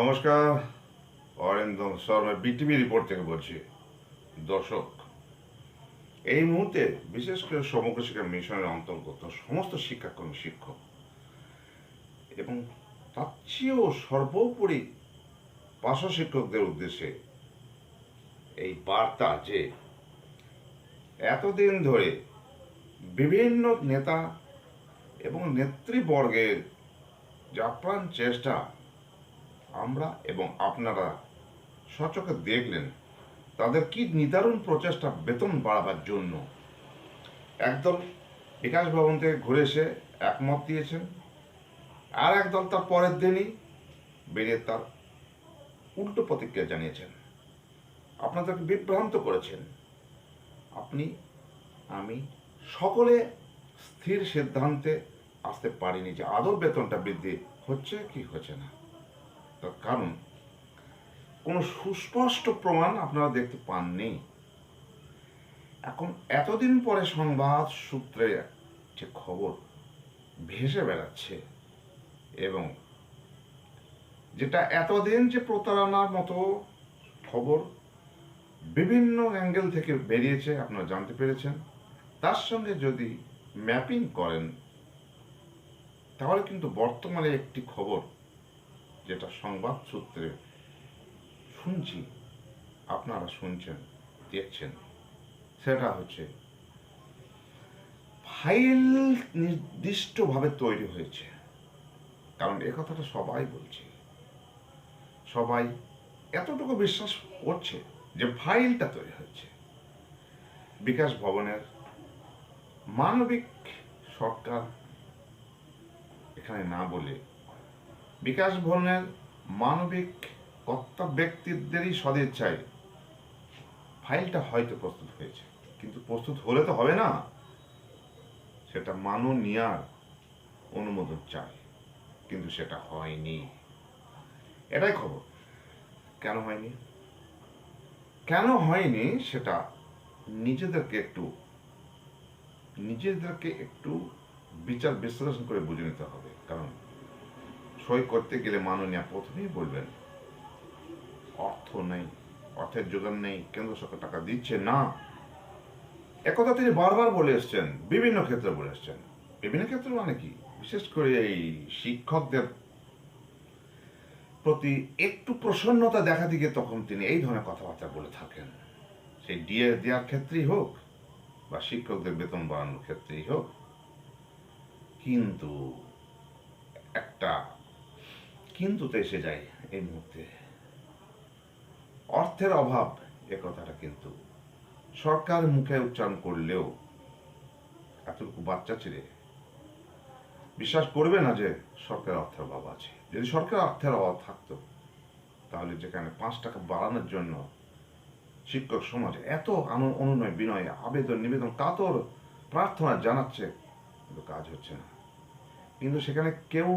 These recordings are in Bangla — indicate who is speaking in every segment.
Speaker 1: নমস্কার, অরিন্দম শর্মা বিটিভি রিপোর্ট থেকে বলছি। দর্শক, এই মুহূর্তে বিশেষ করে সমগ্র শিক্ষা মিশনের অন্তর্গত সমস্ত শিক্ষাকর্মী, শিক্ষক, এবং তার চেয়েও সর্বোপরি পার্শ্ব শিক্ষকদের উদ্দেশ্যে এই বার্তা যে এতদিন ধরে বিভিন্ন নেতা এবং নেতৃবর্গের যে আপ্রাণ চেষ্টা আমরা এবং আপনারা সচকে দেখলেন তাদের কি নিদারুণ প্রচেষ্টা বেতন বাড়াবার জন্য। একদল বিকাশ ভবন থেকে ঘুরে এসে একমত দিয়েছেন, আর একদল তার পরের দিনই বেরিয়ে তার উল্টো প্রতিক্রিয়া জানিয়েছেন। আপনাদেরকে বিভ্রান্ত করেছেন। আপনি, আমি সকলে স্থির সিদ্ধান্তে আসতে পারিনি যে আদৌ বেতনটা বৃদ্ধি হচ্ছে কি হচ্ছে না। তার কারণ, কোনো সুস্পষ্ট প্রমাণ আপনারা দেখতে পাননি। এখন এতদিন পরে সংবাদ সূত্রে যে খবর ভেসে বেড়াচ্ছে এবং যেটা এতদিন যে প্রতারণার মতো খবর বিভিন্ন অ্যাঙ্গেল থেকে বেরিয়েছে, আপনারা জানতে পেরেছেন। তার সঙ্গে যদি ম্যাপিং করেন, তাহলে কিন্তু বর্তমানে একটি খবর যেটা সংবাদ সূত্রে শুনছি, আপনারা শুনছেন, দেখছেন, সেটা হচ্ছে ফাইল নির্দিষ্টভাবে তৈরি হয়েছে। কারণ এ কথাটা সবাই বলছে। সবাই এতটুকু বিশ্বাস করছে যে ফাইলটা তৈরি হয়েছে। বিকাশ ভবনের মানবিক সরকার এখানে না বলে বিকাশ ভবনের মানবিক কর্তা ব্যক্তিদেরই সদিচ্ছায় ফাইলটা হয়তো প্রস্তুত হয়েছে। কিন্তু প্রস্তুত হলে তো হবে না। সেটা মাননীয়ার অনুমোদন চাই, কিন্তু সেটা হয়নি। এটাই খবর। কেন হয়নি? কেন হয়নি সেটা নিজেদেরকে একটু নিজেদেরকে একটু বিচার বিশ্লেষণ করে বুঝে নিতে হবে। কারণ সই করতে গেলে মাননীয় প্রথমেই বলবেন, অর্থ নেই, অর্থের যোগান নেই, কেন্দ্র সরকার টাকা দিচ্ছে না। একথা তিনি বারবার বলে এসছেন, বিভিন্ন ক্ষেত্রে বলে এসছেন। বিভিন্ন ক্ষেত্রে মানে কি? বিশেষ করে এই শিক্ষকদের প্রতি একটু প্রসন্নতা দেখা দিকে তখন তিনি এই ধরনের কথাবার্তা বলে থাকেন। সেই ডিএ দেওয়ার ক্ষেত্রেই হোক বা শিক্ষকদের বেতন বাড়ানোর ক্ষেত্রেই হোক, কিন্তু একটা কিন্তু তো এসে যায় এই মুহূর্তে। অর্থের অভাব এ কথাটা কিন্তু। সরকার মুখে উচ্চারণ করলেও এতটুকু বাচ্চা ছেড়ে বিশ্বাস করবে না যে সরকার অর্থের অভাব আছে। যদি সরকার অর্থের অভাব থাকতো, তাহলে যেখানে পাঁচ টাকা বাড়ানোর জন্য শিক্ষক সমাজ এত অনুনয়, বিনয়, আবেদন, নিবেদন, কাতর প্রার্থনা জানাচ্ছে, কিন্তু কাজ হচ্ছে না। কিন্তু সেখানে কেউ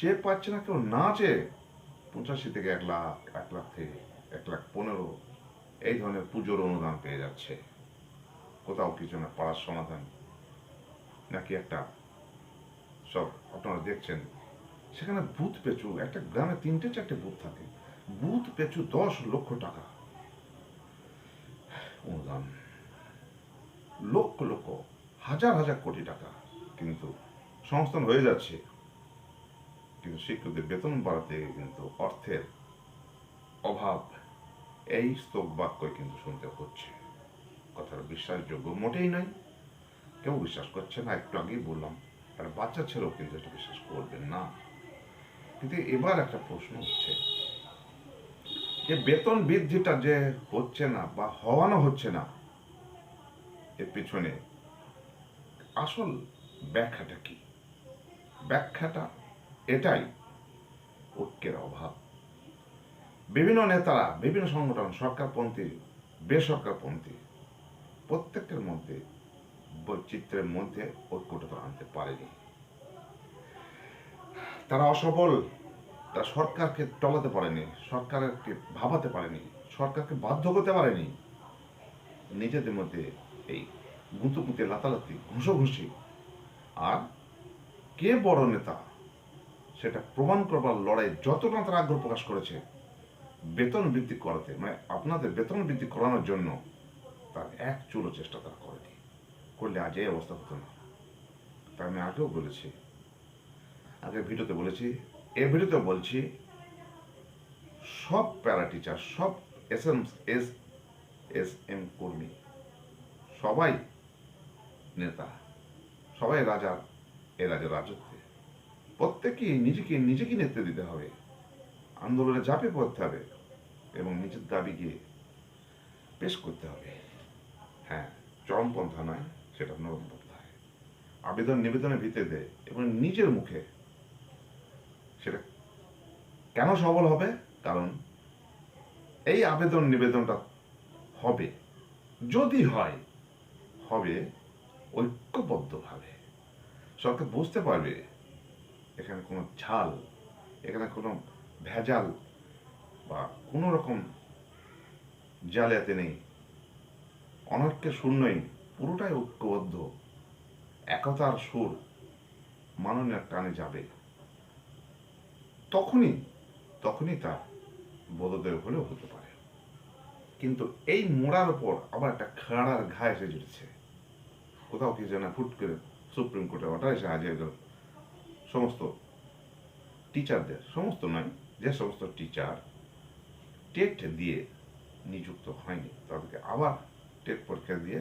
Speaker 1: চেয়ে পাচ্ছে না কেউ না চেয়ে পঁচাশি থেকে এক লাখ এক লাখ থেকে এক লাখ পনেরো এই ধরনের পুজোর অনুদান পেয়ে যাচ্ছে। কোথাও কিছু না, পাড়ার সমাধান নাকি একটা সব আপনারা দেখছেন, সেখানে বুথ পেছু একটা গ্রামে তিনটে চারটে বুথ থাকে, বুথ পেছু দশ লক্ষ টাকা অনুদান। লক্ষ লক্ষ, হাজার হাজার কোটি টাকা কিন্তু সংস্থান হয়ে যাচ্ছে। শিক্ষকদের বেতন বাড়াতে কিন্তু অর্থের অভাব, এই স্তব বাক্যই কিন্তু শুনতে হচ্ছে। কথাটা বিশ্বাসযোগ্য মোটেই নয়। কেউ বিশ্বাস করছে না, একটু আগেই বললাম একটা বাচ্চা ছেলেও কিন্তু এটা বিশ্বাস করবেন না। কিন্তু এবার একটা প্রশ্ন হচ্ছে যে বেতন বৃদ্ধিটা যে হচ্ছে না বা হওয়ানো হচ্ছে না, এর পিছনে আসল ব্যাখ্যাটা কি? ব্যাখ্যাটা এটাই ঐক্যের অভাব। বিভিন্ন নেতারা, বিভিন্ন সংগঠন, সরকারপন্থী, বেসরকারপন্থী, প্রত্যেকের মধ্যে বৈচিত্র্যের মধ্যে ঐক্যটা আনতে পারেনি। তারা অসফল, তারা সরকারকে টলাতে পারেনি সরকারকে ভাবাতে পারেনি, সরকারকে বাধ্য করতে পারেনি। নিজেদের মধ্যে এই গুঁতুগুঁতে, লাতালাতি, ঘুষোঘুষি। আর কে বড় নেতা সেটা প্রমাণ করবার লড়াই যতটা তারা আগ্রহ প্রকাশ করেছে, বেতন বৃদ্ধি করাতে মানে আপনাদের বেতন বৃদ্ধি করানোর জন্য তার এক চুলো চেষ্টা তারা করেনি। করলে আজ এই অবস্থা হতো না। তাই আমি আগেও বলেছি আগের ভিডিওতে বলেছি এ ভিডিওতে বলছি, সব প্যারা টিচার, সব S M, S S M কর্মী, সবাই নেতা, সবাই রাজা এ রাজা রাজত্বে। প্রত্যেকেই নিজেকে নিজেকে নেতৃত্ব দিতে হবে। আন্দোলনে ঝাঁপে পড়তে হবে এবং নিজের দাবিকে পেশ করতে হবে। হ্যাঁ চরমপন্থা নয়, সেটা নরমপন্থায় আবেদন নিবেদনের ভিত্তিতে এবং নিজের মুখে সেটা কেন সফল হবে? কারণ এই আবেদন নিবেদনটা হবে, যদি হয়, হবে ঐক্যবদ্ধভাবে। সরকার বুঝতে পারবে এখানে কোনো ঝাল, এখানে কোনো ভেজাল বা কোনো রকম জালিয়াতি নেই। অনৈক্যের শূন্যই, পুরোটাই ঐক্যবদ্ধ। একতার সুর মাননীয় টানে যাবে। তখনই তখনই তা বোধোদয় হলেও হতে পারে। কিন্তু এই মোড়ার উপর আবার একটা খাড়ার ঘা এসে জুটেছে। কোথাও কি যেন ফুট করে সুপ্রিম কোর্টে অর্ডার এসে হাজির হলো। সমস্ত টিচারদের সমস্ত নয়, যে সমস্ত টিচার টেট দিয়ে নিযুক্ত হয়নি, তাদেরকে আবার টেট পরীক্ষা দিয়ে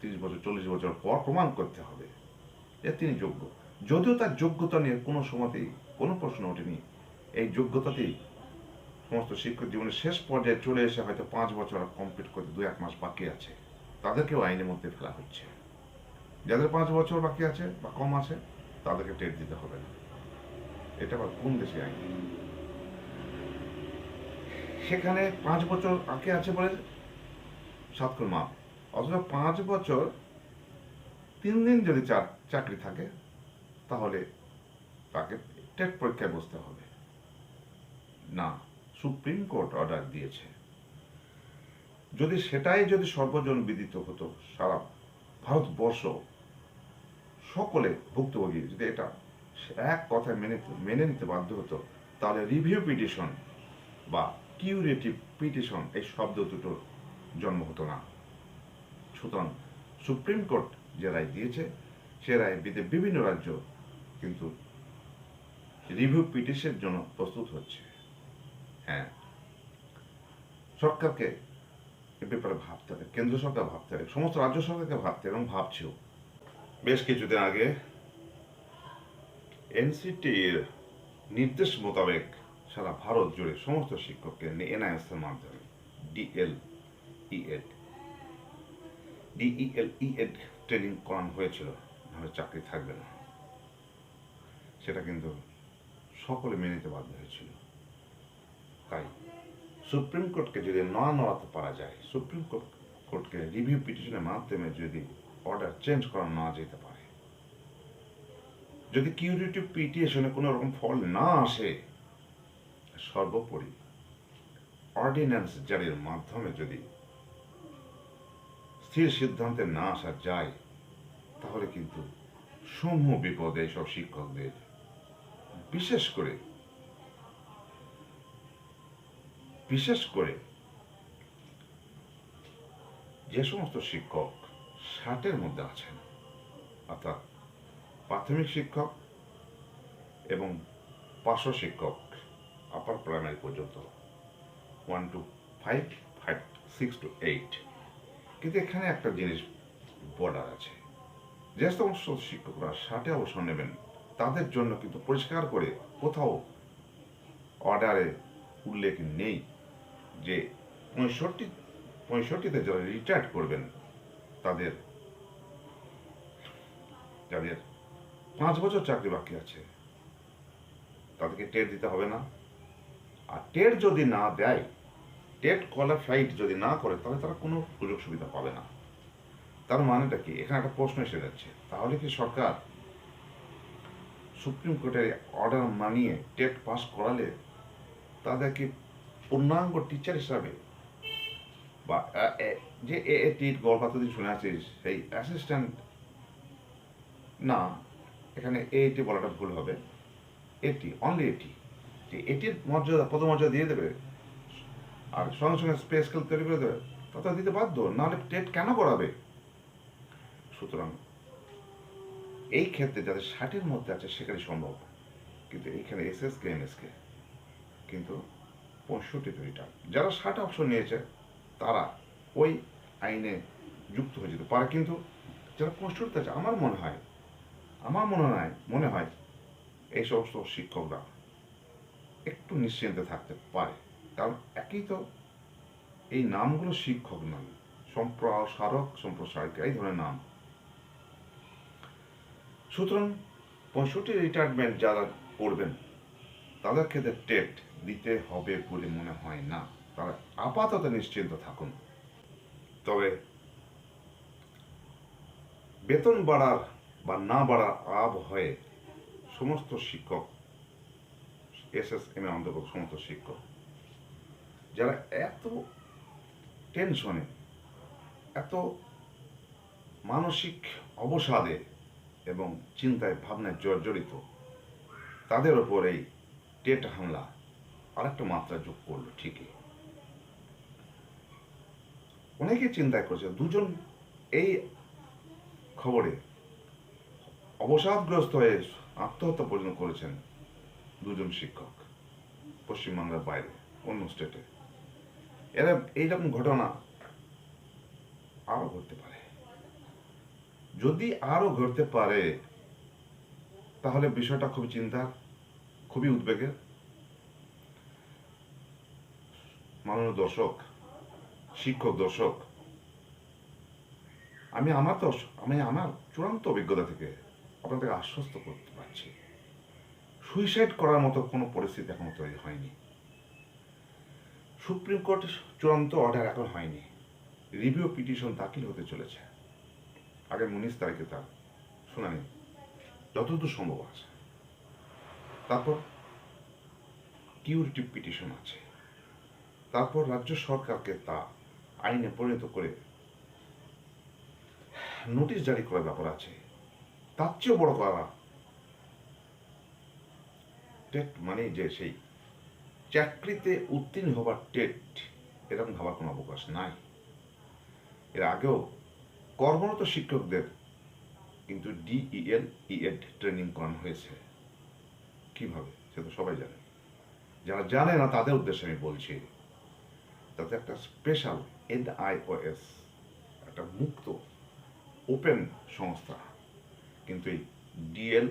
Speaker 1: তিরিশ বছর, চল্লিশ বছর পর প্রমাণ করতে হবে যে তিনি যোগ্য। যদিও তার যোগ্যতা নিয়ে কোনো সময়তেই কোনো প্রশ্ন ওঠেনি, এই যোগ্যতাতেই সমস্ত শিক্ষক জীবনের শেষ পর্যায়ে চলে এসে হয়তো পাঁচ বছর কমপ্লিট করতে দু এক মাস বাকি আছে। তাদেরকেও আইনের মধ্যে ফেলা হচ্ছে। যাদের পাঁচ বছর বাকি আছে বা কম আছে তাদেরকে টেট দিতে হবে না। এটা আবার কোন দেশে আইন? সেখানে পাঁচ বছর আগে আছে বলে সাতক্ষণ মাপ। অথচ পাঁচ বছর তিন দিন যদি চাকরি থাকে, তাহলে তাকে টেট পরীক্ষায় বসতে হবে। না, সুপ্রিম কোর্ট অর্ডার দিয়েছে। যদি সেটাই যদি সর্বজন বিদিত হতো, সারা ভারতবর্ষ সকলে ভুক্তভোগী। যদি এটা এক কথায় মেনে মেনে নিতে বাধ্য হতো, তাহলে রিভিউ পিটিশন বা কিউরেটিভ পিটিশন এই শব্দ দুটোর জন্ম হতো না। সুতরাং সুপ্রিম কোর্ট যে রায় দিয়েছে, সে রায় বিদে বিভিন্ন রাজ্য কিন্তু রিভিউ পিটিশনের জন্য প্রস্তুত হচ্ছে। হ্যাঁ। সরকারকে এ ব্যাপারে ভাবতে হবে, কেন্দ্র সরকার ভাবতে হবে, সমস্ত রাজ্য সরকারকে ভাবতে এবং ভাবছেও। বেশ কিছুদিন আগে এনসিটির নির্দেশ মোতাবেক সারা ভারত জুড়ে সমস্ত শিক্ষককে এনআইএস এর মাধ্যমে D L E Ed D E L E Ed training করানো হয়েছিল। নাহলে চাকরি থাকবে না। সেটা কিন্তু সকলে মেনে নিতে বাধ্য হয়েছিল। তাই সুপ্রিম কোর্টকে যদি না নড়াতে পারা যায়, সুপ্রিম কোর্ট কোর্টকে রিভিউ পিটিশনের মাধ্যমে যদি অর্ডার চেঞ্জ করা না যেতে পারে। যদি কিউরিটিভ পিটিশনে কোনো রকম ফল না আসে, সর্বোপরি অর্ডিন্যান্স জারির মাধ্যমে যদি স্থির সিদ্ধান্তে না আসা যায়, তাহলে কিন্তু সমূহ বিপদে এইসব শিক্ষকদের বিশেষ করে বিশেষ করে যে সমস্ত শিক্ষক ষাটের মধ্যে আছেন। অর্থাৎ প্রাথমিক শিক্ষক এবং পার্শ্ব শিক্ষক আপার প্রাইমারি পর্যন্ত। One two five five six two eight কিন্তু এখানে একটা জিনিস বর্ডার আছে। যে সমস্ত শিক্ষকরা ষাটে অবসর নেবেন, তাদের জন্য কিন্তু পরিষ্কার করে কোথাও অর্ডারে উল্লেখ নেই যে পঁয়ষট্টি, পঁয়ষট্টিতে যারা রিটায়ার্ড করবেন তাদের। যাদের পাঁচ বছর চাকরি বাকি আছে, তাদেরকে টেট দিতে হবে না। আর টেট যদি না দেয়, টেট কোয়ালিফাইড যদি না করে, তাহলে তারা কোনো সুযোগ সুবিধা পাবে না। তার মানেটা কি? এখানে একটা প্রশ্ন এসে যাচ্ছে। তাহলে কি সরকার সুপ্রিম কোর্টের অর্ডার মানিয়ে টেট পাস করালে তাদেরকে পূর্ণাঙ্গ টিচার হিসাবে বা যে এ টিট গল্প এতদিন শুনে আছিস সেই অ্যাসিস্ট্যান্ট না, এখানে এ, টি বলাটা ভুল হবে। এটি অনলি এটি যে এটির মর্যাদা পদমর্যাদা দিয়ে দেবে, আর সঙ্গে সঙ্গে স্পেস স্কেল তৈরি করে দেবে, তা দিতে বাধ্য, নাহলে টেট কেন করাবে সুতরাং, এই ক্ষেত্রে যাদের ষাটের মধ্যে আছে সেখানে সম্ভব। কিন্তু এইখানে S S K M S K কিন্তু পঁয়ষট্টি রিটার্ন যারা ষাট অপশন নিয়েছে তারা ওই আইনে যুক্ত হয়ে যেতে। পারে কিন্তু যারা পঁয়ষট্টি আছে আমার মনে হয়, আমার মনে হয় মনে হয় এই সমস্ত শিক্ষকরা একটু নিশ্চিন্তে থাকতে পারে। কারণ একই তো এই নামগুলো শিক্ষক নাম সম্প্রসারক, সম্প্রসারিকা, এই ধরনের নাম। সুতরাং পঁয়ষট্টি রিটায়ারমেন্ট যারা করবেন, তাদের ক্ষেত্রে টেট দিতে হবে বলে মনে হয় না। তারা আপাতত নিশ্চিন্ত থাকুন। তবে বেতন বাড়ার বা না বাড়ার আব হয়ে সমস্ত শিক্ষক এস এস এম এ অন্তর্গত সমস্ত শিক্ষক, যারা এত টেনশনে, এত মানসিক অবসাদে এবং চিন্তায়, ভাবনায় জর্জরিত, তাদের ওপর এই টেট হামলা আরেকটা মাত্রা যোগ করল ঠিকই। অনেকে চিন্তায় করেছে, দুজন এই খবরে অবসাদগ্রস্ত হয়ে আত্মহত্যা পর্যন্ত করেছেন দুজন শিক্ষক পশ্চিমবাংলার বাইরে, অন্য স্টেটে। এরা এইরকম ঘটনা আরও ঘটতে পারে। যদি আরও ঘটতে পারে, তাহলে বিষয়টা খুবই চিন্তার, খুবই উদ্বেগের। মাননীয় দর্শক শিক্ষক, দর্শক। আমি আমার দর্শক আমি আমার চূড়ান্ত অভিজ্ঞতা থেকে আপনাদেরকে আশ্বস্ত করতে পারছি। সুইসাইড করার মতো কোনো পরিস্থিতি এখনও তৈরি হয়নি। সুপ্রিম কোর্ট চূড়ান্ত অর্ডার এখন হয়নি। রিভিউ পিটিশন দাখিল হতে চলেছে। আগামী উনিশ তারিখে তার শুনানি যতদূর সম্ভব আছে। তারপর কিউরিটিভ পিটিশন আছে। তারপর রাজ্য সরকারকে তা আইনে পরিণত করে নোটিশ জারি করার ব্যাপার আছে। তার চেয়েও বড় কথা, টেট মানে যে সেই চাকরিতে উত্তীর্ণ হবার টেট, এরকম ভাবার কোনো অবকাশ নাই। এর আগেও কর্মরত শিক্ষকদের কিন্তু ডিইএল ইএড ট্রেনিং করানো হয়েছে। কীভাবে, সে তো সবাই জানে। যারা জানে না, তাদের উদ্দেশ্যে আমি বলছি, তাতে একটা স্পেশাল এনআইওএস একটা মুক্ত ওপেন সংস্থা কিন্তু এই ডিএল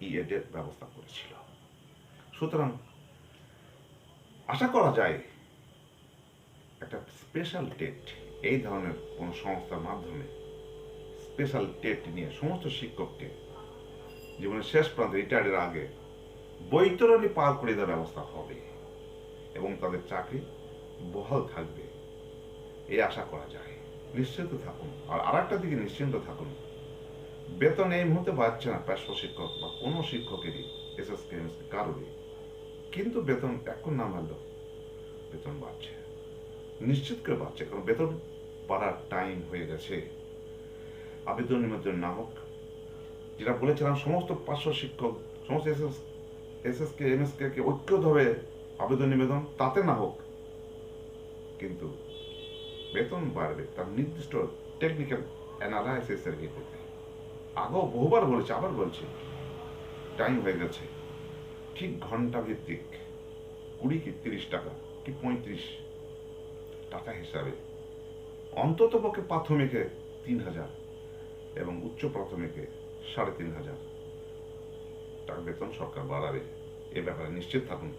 Speaker 1: ইএড এর ব্যবস্থা করেছিল। সুতরাং আশা করা যায় একটা স্পেশাল টেট এই ধরনের কোনো সংস্থার মাধ্যমে স্পেশাল টেট নিয়ে সমস্ত শিক্ষককে জীবনের শেষ প্রান্তে রিটায়ার্ডের আগে বৈতরণী পার করে দেওয়ার ব্যবস্থা হবে এবং তাদের চাকরি বহাল থাকবে। এই আশা করা যায়। নিশ্চিন্ত থাকুন। আর আরেকটা দিকে নিশ্চিন্ত থাকুন। বেতন এই মুহূর্তে বাড়ছে না পেশা শিক্ষক বা কোনো শিক্ষকেরই, এসএস, কেএমএস কারোরই। কিন্তু বেতন এখন না বাড়লেও বেতন বাড়ছে। নিশ্চিত করে বাড়ছে, কারণ বেতন বাড়ার টাইম হয়ে গেছে। আবেদন নিবেদন না হোক, যেটা বলেছিলাম, সমস্ত পার্শ্ব শিক্ষক, সমস্ত SS SS K MS K ঐক্যভাবে আবেদন নিবেদন, তাতে না হোক, কিন্তু বেতন বাড়বে, তার নির্দিষ্ট টেকনিক্যাল অ্যানালাইসিসের ভিত্তিতে। আগেও বহুবার বলেছি, আবার বলছি টাইম হয়ে গেছে। ঠিক ঘণ্টা ভিত্তিক কুড়ি কি তিরিশ টাকা, কি পঁয়ত্রিশ টাকা হিসাবে। অন্তত পক্ষে প্রাথমিকে তিন হাজার এবং উচ্চ প্রাথমিকে সাড়ে তিন হাজার। টাকা বেতন সরকার বাড়াবে, এ ব্যাপারে নিশ্চিত থাকুন।